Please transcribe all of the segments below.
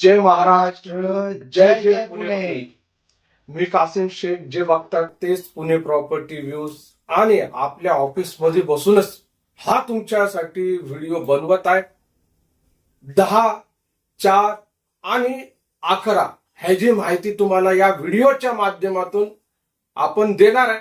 जय महाराष्ट्र जय जय पुणे. मी कासिम शेख जे बघतात तेच पुणे प्रॉपर्टी व्ह्यूज आणि आपल्या ऑफिसमध्ये बसूनच हा तुमच्यासाठी व्हिडिओ बनवत आहे. दहा चार आणि अकरा ह्याची माहिती तुम्हाला या व्हिडिओच्या माध्यमातून आपण देणार आहे.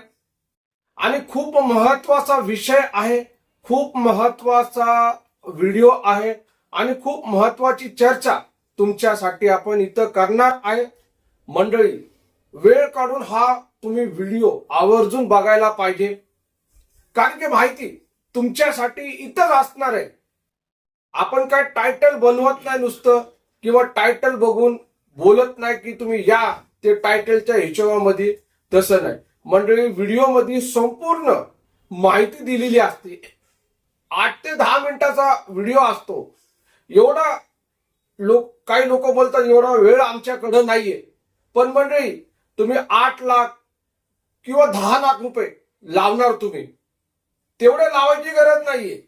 आणि खूप महत्त्वाचा विषय आहे खूप महत्त्वाचा व्हिडिओ आहे आणि खूप महत्वाची चर्चा तुमच्यासाठी आपण इथं करणार आहे. मंडळी वेळ काढून हा तुम्ही व्हिडिओ आवर्जून बघायला पाहिजे. कारण की माहिती तुमच्यासाठी इथंच असणार आहे. आपण काय टायटल बनवत नाही नुसतं किंवा टायटल बघून बोलत नाही की तुम्ही या ते टायटलच्या हिशोबामध्ये तसं नाही. मंडळी व्हिडिओमध्ये संपूर्ण माहिती दिलेली असते. आठ ते दहा मिनिटाचा व्हिडिओ असतो. एवढा लोक काही लोक बोलतात एवढा वेळ आमच्याकडे नाहीये. पण मंडळी तुम्ही आठ लाख किंवा दहा लाख रुपये लावणार तुम्ही. तेवढे लावायची गरज नाहीये.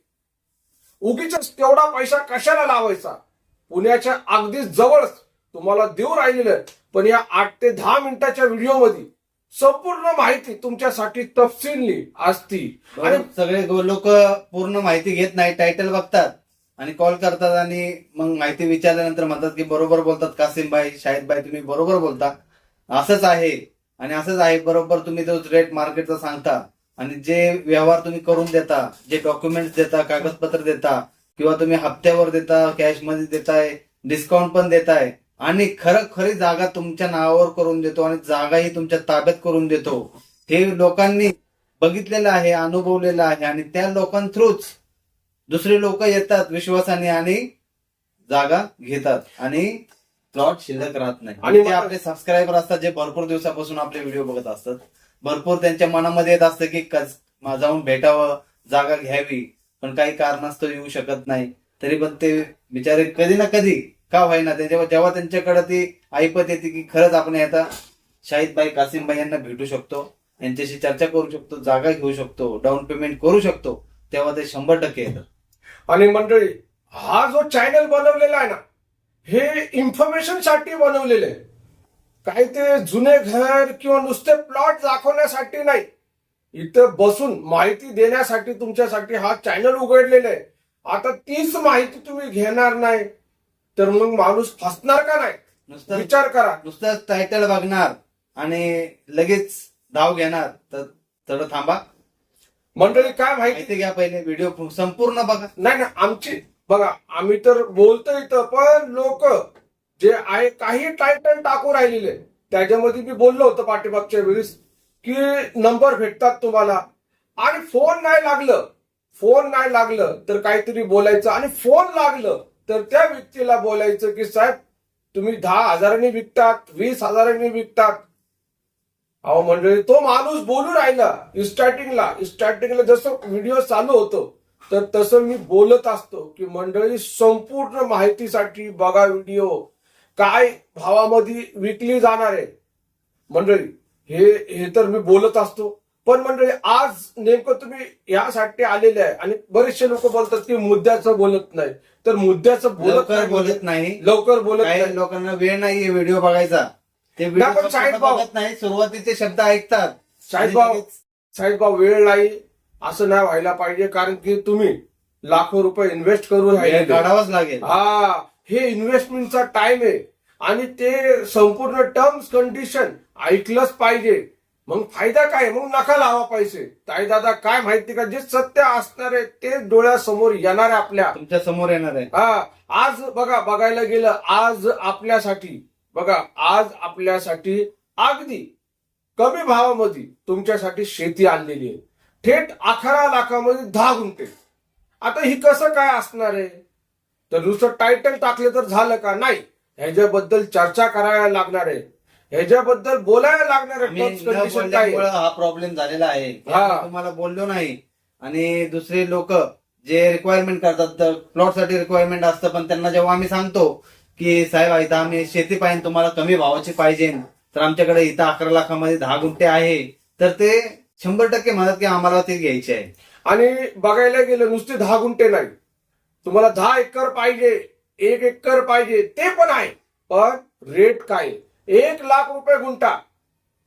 उगीच तेवढा पैसा कशाला लावायचा? पुण्याच्या अगदी जवळच तुम्हाला देऊ राहिलेलं आहे. पण या आठ ते दहा मिनिटाच्या व्हिडिओमध्ये संपूर्ण माहिती तुमच्यासाठी तपशीलली असती. आणि सगळे लोक पूर्ण माहिती घेत नाही टायटल बघतात. आणि कॉल करतात आणि मग माहिती विचारल्यानंतर म्हणतात की बरोबर बोलतात कासिम भाई शाहिद भाई तुम्ही बरोबर बोलता? असंच आहे. आणि असंच आहे बरोबर तुम्ही तो रेट मार्केटचा सांगता आणि जे व्यवहार तुम्ही करून देता जे डॉक्युमेंट्स देता कागदपत्र देता किंवा तुम्ही हप्त्यावर देता कॅशमध्ये देताय डिस्काउंट पण देताय आणि खरं खरी जागा तुमच्या नावावर करून देतो आणि जागाही तुमच्या ताब्यात करून देतो हे लोकांनी बघितलेलं आहे अनुभवलेलं आहे आणि त्या लोकांथ्रूच दुसरे लोक येतात विश्वासाने आणि जागा घेतात आणि प्लॉट शिल्लक राहत नाही. आणि ते आपले सबस्क्रायबर असतात जे भरपूर दिवसापासून आपले व्हिडिओ बघत असतात. भरपूर त्यांच्या मनामध्ये येत असतं की जाऊन भेटावं जागा घ्यावी. पण काही कारणास्तव येऊ शकत नाही. तरी पण ते बिचारे कधी ना कधी का व्हायना त्यांच्या जेव्हा त्यांच्याकडे ती ऐपत येते की खरंच आपण आता शाहिद भाई कासिम भाई यांना भेटू शकतो यांच्याशी चर्चा करू शकतो जागा घेऊ शकतो डाऊन पेमेंट करू शकतो तेव्हा ते शंभर टक्के येतात. आणि मंडळी हा जो चॅनल बनवलेला आहे ना हे इन्फॉर्मेशनसाठी बनवलेलं आहे. काही ते जुने घर किंवा नुसते प्लॉट दाखवण्यासाठी नाही. इथं बसून माहिती देण्यासाठी तुमच्यासाठी हा चॅनल उघडलेला आहे. आता तीच माहिती तुम्ही घेणार नाही तर मग माणूस फसणार का नाही? नुसतं विचार करा. नुसतं टायटल बघणार आणि लगेच धाव घेणार. तर थोडं थांबा. मंडळी काय माहिती? घ्या पहिले व्हिडिओ संपूर्ण बघा. नाही ना आमची बघा आम्ही तर बोलतो इथं पण लोक जे आहे काही टायटल टाकू राहिलेले. त्याच्यामध्ये मी बोललो होतो पाठीमागच्या वेळेस की नंबर भेटतात तुम्हाला. आणि फोन नाही लागलं. फोन नाही लागलं तर काहीतरी बोलायचं. आणि फोन लागलं तर त्या व्यक्तीला बोलायचं की साहेब तुम्ही दहा हजारांनी विकतात वीस हजारांनी विकतात अहो मंडळी तो माणूस बोलू राहिला. स्टार्टिंगला स्टार्टिंगला जसं व्हिडिओ चालू होतो तर तसं मी बोलत असतो की मंडळी संपूर्ण माहितीसाठी बघा व्हिडिओ काय भावामध्ये विकली जाणार आहे? मंडळी हे हे तर मी बोलत असतो. पण मंडळी आज नेमकं तुम्ही यासाठी आलेले आहे आणि बरेचसे लोक बोलतात की मुद्द्याचं बोलत नाही. तर मुद्द्याचं बोलत नाही बोलत नाही. लवकर बोलत नाही. लोकांना वेळ नाहीये व्हिडिओ बघायचा. ते बघत नाही सुरुवातीचे शब्द ऐकतात. शाहिद आणि भाऊ लगेच साहेबभाऊ वेळ नाही. असं नाही व्हायला पाहिजे कारण की तुम्ही लाखो रुपये इन्व्हेस्ट करून वेळ राहिले. काढावाच लागेल. हा हे इन्व्हेस्टमेंटचा टाइम आहे. आणि ते संपूर्ण टर्म्स कंडिशन ऐकलंच पाहिजे. मग फायदा काय? मग नका लावा पैसे. ताई दादा काय माहिती का? जे सत्य असणार आहे ते डोळ्यासमोर येणार आहे आपल्या. तुमच्यासमोर येणार आहे. हा आज बघा बघायला गेलं आज आपल्यासाठी बघा आज आपल्यासाठी अगदी कमी भावामध्ये तुमच्यासाठी शेती आणलेली आहे. थेट अकरा लाखामध्ये दहा गुंठे. आता ही कसं काय असणार आहे? तर नुसतं टायटल टाकले तर झालं का? नाही. ह्याच्याबद्दल चर्चा करायला लागणार आहे. ह्याच्याबद्दल बोलायला लागणार आहे. हा प्रॉब्लेम झालेला आहे. तुम्हाला बोललो नाही. आणि दुसरे लोक जे रिक्वायरमेंट करतात प्लॉटसाठी रिक्वायरमेंट असतं पण त्यांना जेव्हा आम्ही सांगतो की साहेब इथं आम्ही शेती पाहिजे तुम्हाला कमी भावाची पाहिजे. तर आमच्याकडे इथं अकरा लाखामध्ये दहा गुंठे आहे. तर ते शंभर टक्के म्हणतात की आम्हाला ते घ्यायचे आहे. आणि बघायला गेलं नुसते दहा गुंठे नाही. तुम्हाला दहा एकर पाहिजे एक एकर पाहिजे ते पण आहे. पण रेट काय? एक लाख रुपये गुंठा.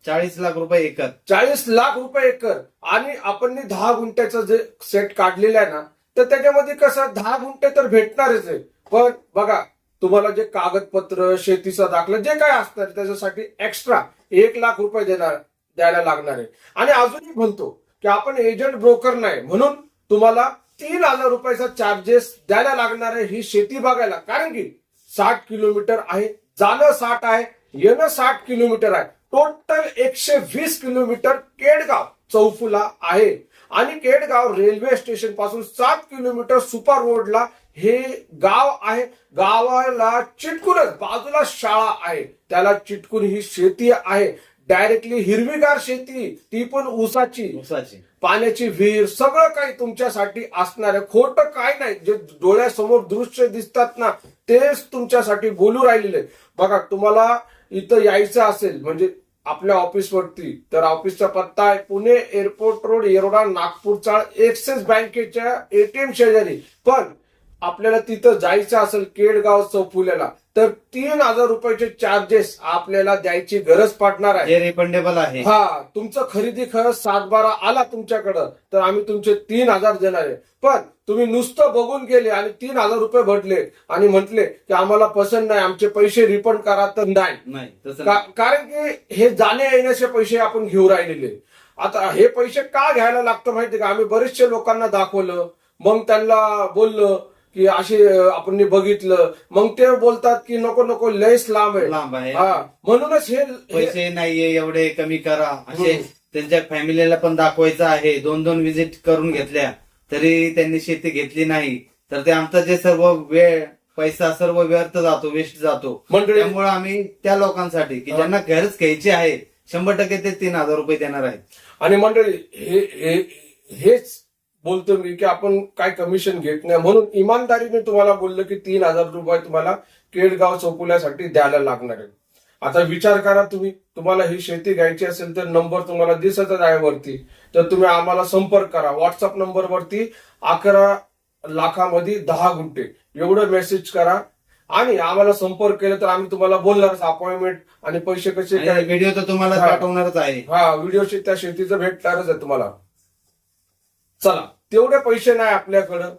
चाळीस लाख रुपये एकर. चाळीस लाख रुपये एकर. आणि आपण दहा गुंठ्याचं जे सेट काढलेलं आहे ना तर त्याच्यामध्ये कसं दहा गुंठे तर भेटणारच आहे. पण बघा तुम्हाला जे कागदपत्र शेतीचा दाखला जे काय असणार त्याच्यासाठी एक्स्ट्रा एक लाख रुपये देणार द्यायला लागणार आहे. आणि अजूनही म्हणतो की आपण एजंट ब्रोकर नाही म्हणून तुम्हाला तीन हजार रुपयाचा चार्जेस द्यायला लागणार आहे ही शेती बघायला. कारण की साठ किलोमीटर आहे जाणं साठ आहे येणं साठ किलोमीटर आहे. टोटल एकशे वीस किलोमीटर केडगाव चौफुला आहे. आणि केडगाव रेल्वे स्टेशनपासून सात किलोमीटर सुपर रोडला हे गाव आहे. गावाला चिटकूनच बाजूला शाळा आहे. त्याला चिटकून ही शेती आहे. डायरेक्टली हिरवीगार शेती ती पण ऊसाची. ऊसाची. पाण्याची विहीर सगळं काही तुमच्यासाठी असणार आहे. खोटं काय नाही. जे डोळ्यासमोर दृश्य दिसतात ना तेच तुमच्यासाठी बोलू राहिलेले बघा तुम्हाला इथं यायचं असेल म्हणजे आपल्या ऑफिसवरती तर ऑफिसचा पत्ता आहे पुणे एअरपोर्ट रोड येरोडा नागपूरचा एक्सिस बँकेच्या एटीएम शेजारी. पण आपल्याला तिथं जायचं असेल केडगाव चौफुल्याला तर तीन हजार रुपयाचे चार्जेस आपल्याला द्यायची गरज पडणार आहे. जे रिफंडेबल आहे. हा तुमचं खरेदी खरंच सात बारा आला तुमच्याकडं तर आम्ही तुमचे तीन हजार देणार आहे. पण तुम्ही नुसतं बघून गेले आणि तीन हजार रुपये भरले आणि म्हटले की आम्हाला पसंत नाही आमचे पैसे रिफंड करा तर नाही. नाही तसं का- कारण की हे जाणे येण्याचे पैसे आपण घेऊ राहिलेले. आता हे पैसे का घ्यायला लागतं माहिती का? आम्ही बरेचशे लोकांना दाखवलं मग त्यांना बोललं की असे आपण बघितलं. मग ते बोलतात की नको नको लयच लांब आहे. लांब आहे. हा. म्हणूनच हे पैसे नाहीये एवढे कमी करा. असे. त्यांच्या फॅमिलीला पण दाखवायचं आहे. दोन दोन विजिट करून घेतल्या. तरी त्यांनी शेती घेतली नाही. तर ते आमचा जे सर्व वेळ पैसा सर्व व्यर्थ जातो वेस्ट जातो. त्यामुळे आम्ही त्या लोकांसाठी की ज्यांना घरच घ्यायची आहे शंभर टक्के ते तीन हजार रुपये देणार आहेत. आणि मंडळी हे हे- हेच बोलतो मी की आपण काय कमिशन घेत नाही. म्हणून इमानदारीने तुम्हाला बोललं की तीन हजार रुपये तुम्हाला केडगाव चौकुल्यासाठी द्यायला लागणार आहे आता विचार करा तुम्ही. तुम्हाला ही शेती घ्यायची असेल तर नंबर तुम्हाला दिसतच आहे वरती. तर तुम्ही आम्हाला संपर्क करा. व्हॉट्सअप नंबर वरती अकरा लाखामध्ये दहा गुंठे. एवढं मेसेज करा. आणि आम्हाला संपर्क केला तर आम्ही तुम्हाला बोलणारच. अपॉइंटमेंट आणि पैसे कसे व्हिडिओ तर तुम्हाला. पाठवणारच आहे. हा व्हिडिओ त्या शेतीचं भेटणारच आहे तुम्हाला. चला तेवढे पैसे नाही आपल्याकडं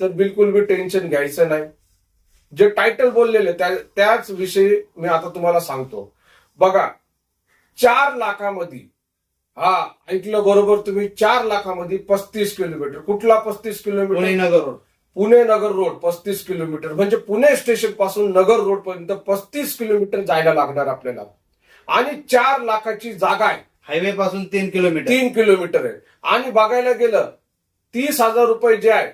तर बिलकुल बी टेन्शन घ्यायचं नाही. जे टायटल बोललेले त्या त्याच विषयी मी आता तुम्हाला सांगतो. बघा चार लाखामध्ये हा ऐकलं बरोबर तुम्ही चार लाखामध्ये पस्तीस किलोमीटर. कुठला पस्तीस Pune kilometre Nagar road. Pune Nagar road पस्तीस किलोमीटर. म्हणजे पुणे स्टेशनपासून नगर रोड पर्यंत पस्तीस किलोमीटर जायला लागणार आपल्याला. आणि चार लाखाची जागा आहे. हायवे पासून तीन किलोमीटर. तीन किलोमीटर आहे. आणि बघायला गेलं तीस हजार रुपये जे आहे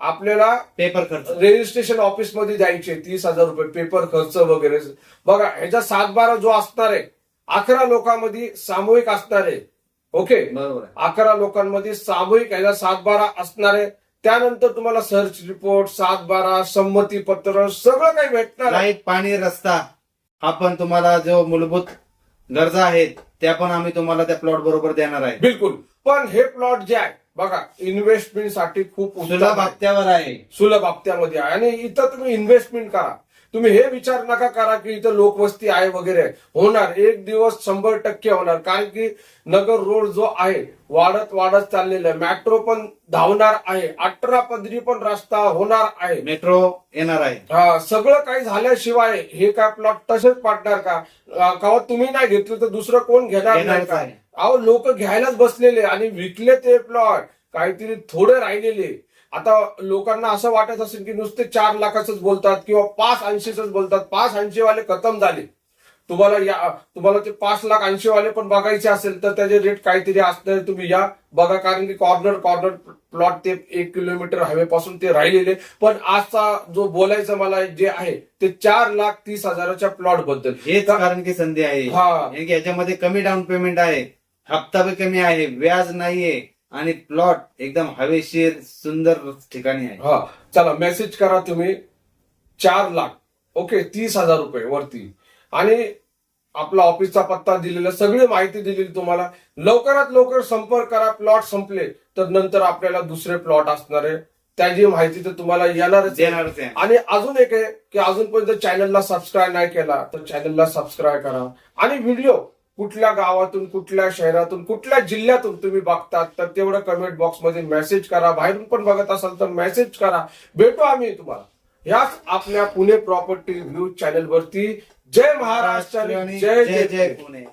आपल्याला पेपर खर्च. रजिस्ट्रेशन ऑफिसमध्ये द्यायचे तीस हजार रुपये पेपर खर्च वगैरे. बघा ह्याचा सातबारा जो असणार आहे अकरा लोकांमध्ये सामूहिक असणार आहे. ओके? बरोबर अकरा लोकांमध्ये सामूहिक ह्याचा सातबारा असणार आहे. त्यानंतर तुम्हाला सर्च रिपोर्ट सातबारा संमती पत्र सगळं काही भेटणार लाइट पाणी रस्ता हा पण तुम्हाला जो मूलभूत गरजा आहेत त्या पण आम्ही तुम्हाला त्या प्लॉट बरोबर देणार आहे. बिलकुल. पण हे प्लॉट जे आहे बघा इन्व्हेस्टमेंटसाठी खूप उत्तम सुलभ आहे. हप्त्यावर आहे. सुलभ हप्त्यामध्ये आहे. आणि इथं तुम्ही इन्व्हेस्टमेंट करा. तुम्ही हे विचार नका करा की इथं लोकवस्ती आहे वगैरे. होणार. एक दिवस शंभर टक्के होणार. कारण की नगर रोड जो आहे वाढत वाढत चाललेला आहे. मेट्रो पण धावणार आहे. अठरा पदरी पण रस्ता होणार आहे. मेट्रो येणार आहे. हा, सगळं काही झाल्याशिवाय हे काय प्लॉट तसेच पाडणार का? अं, कवा तुम्ही नाही घेतलं तर दुसरं कोण घेणार नाही का. अहो लोक घ्यायलाच बसलेले आणि विकले ते प्लॉट काहीतरी थोडे राहिलेले. आता लोकांना असं वाटत असेल की नुसते चार लाखाच बोलतात किंवा पाच ऐंशीच बोलतात. पाच ऐंशी वाले खतम झाले. तुम्हाला या तुम्हाला ते पाच लाख ऐंशी वाले पण बघायचे असेल तर त्याचे रेट काहीतरी असणार तुम्ही या बघा कारण की कॉर्नर कॉर्नर प्लॉट ते एक किलोमीटर हायवे पासून ते राहिलेले. पण आजचा जो बोलायचं मला जे आहे ते चार लाख तीस हजाराच्या प्लॉटबद्दल. हेच कारण की संधी आहे. हा. याच्यामध्ये कमी डाऊन पेमेंट आहे. हप्ता बी कमी आहे. व्याज नाहीये. आणि प्लॉट एकदम हवेशीर सुंदर ठिकाणी आहे. हा चला मेसेज करा तुम्ही. चार लाख. ओके तीस हजार रुपये वरती. आणि आपला ऑफिसचा पत्ता दिलेला सगळी माहिती दिलेली तुम्हाला. लवकरात लवकर संपर्क करा प्लॉट संपले तर नंतर आपल्याला दुसरे प्लॉट असणार आहे. त्याची माहिती तर तुम्हाला येणारच आहे. देणारच आहे. आणि अजून एक आहे की अजूनपर्यंत चॅनलला सबस्क्राईब नाही केला तर चॅनलला सबस्क्राईब करा. आणि व्हिडिओ कुठल्या गावातून कुठल्या शहरातून कुठल्या जिल्ह्यातून तुम्ही बघतात तर तेवढं कमेंट बॉक्समध्ये मेसेज करा. बाहेरून पण बघत असाल तर मेसेज करा. भेटू आम्ही तुम्हाला. याच आपल्या पुणे प्रॉपर्टी व्ह्यू चॅनल वरती. जय महाराष्ट्र जय जय पुणे.